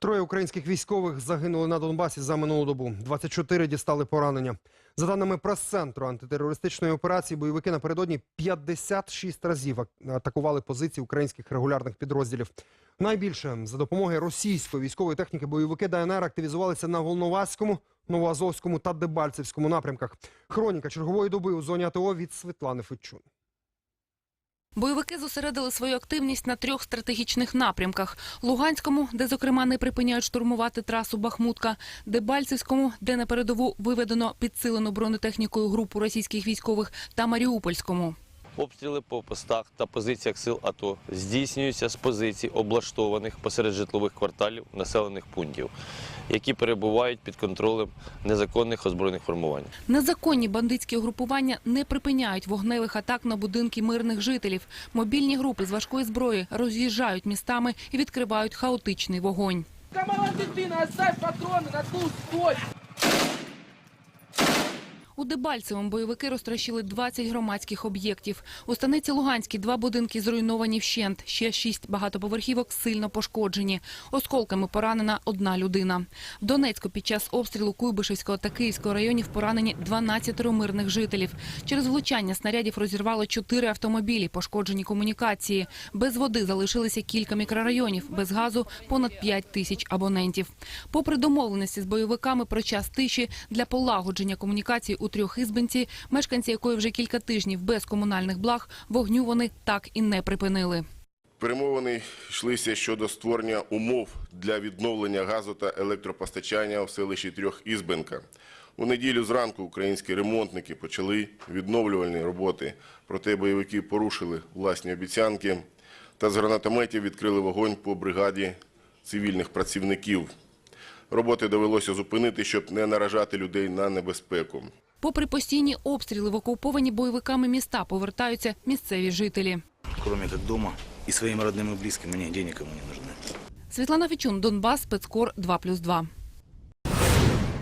Троє українських військових загинули на Донбасі за минулу добу. 24 дістали поранення. За даними прес-центру антитерористичної операції, бойовики напередодні 56 разів ак- атакували позиції українських регулярних підрозділів. Найбільше за допомогою російської військової техніки бойовики ДНР активізувалися на Волноваському, Новоазовському та Дебальцевському напрямках. Хроніка чергової доби у зоні АТО від Світлани Федчун. Бойовики зосередили свою активність на трьох стратегічних напрямках: Луганському, де зокрема не припиняють штурмувати трасу Бахмутка, Дебальцевському, де на передову виведено підсилену бронетехнікою групу російських військових, та Маріупольському. Обстріли по постах та позиціях сил АТО здійснюються з позицій, облаштованих посеред житлових кварталів населених пунктів, які перебувають під контролем незаконних озброєних формувань. Незаконні бандитські угрупування не припиняють вогневих атак на будинки мирних жителів. Мобільні групи з важкої зброї роз'їжджають містами і відкривають хаотичний вогонь. Да мала дитина, оставь патроны на ту стой! У Дебальцевому бойовики розтрощили 20 громадських об'єктів. У станиці Луганській два будинки зруйновані вщент. Ще шість багатоповерхівок сильно пошкоджені. Осколками поранена одна людина. В Донецьку під час обстрілу Куйбишевського та Київського районів поранені 12 мирних жителів. Через влучання снарядів розірвало чотири автомобілі, пошкоджені комунікації. Без води залишилися кілька мікрорайонів, без газу понад 5 тисяч абонентів. Попри домовленості з бойовиками про час тиші для полагодження комунікацій у трьохізбинці, мешканці якої вже кілька тижнів без комунальних благ, вогню вони так і не припинили. Перемовини йшлися щодо створення умов для відновлення газу та електропостачання в селищі Трьохізбенка. У неділю зранку українські ремонтники почали відновлювальні роботи, проте бойовики порушили власні обіцянки та з гранатометів відкрили вогонь по бригаді цивільних працівників. Роботи довелося зупинити, щоб не наражати людей на небезпеку. Попри постійні обстріли в окуповані бойовиками міста повертаються місцеві жителі. Крім як вдома і своїм родними и близким мне денег не потрібні. Світлана Фічун, Донбас, спецкор 2+,2.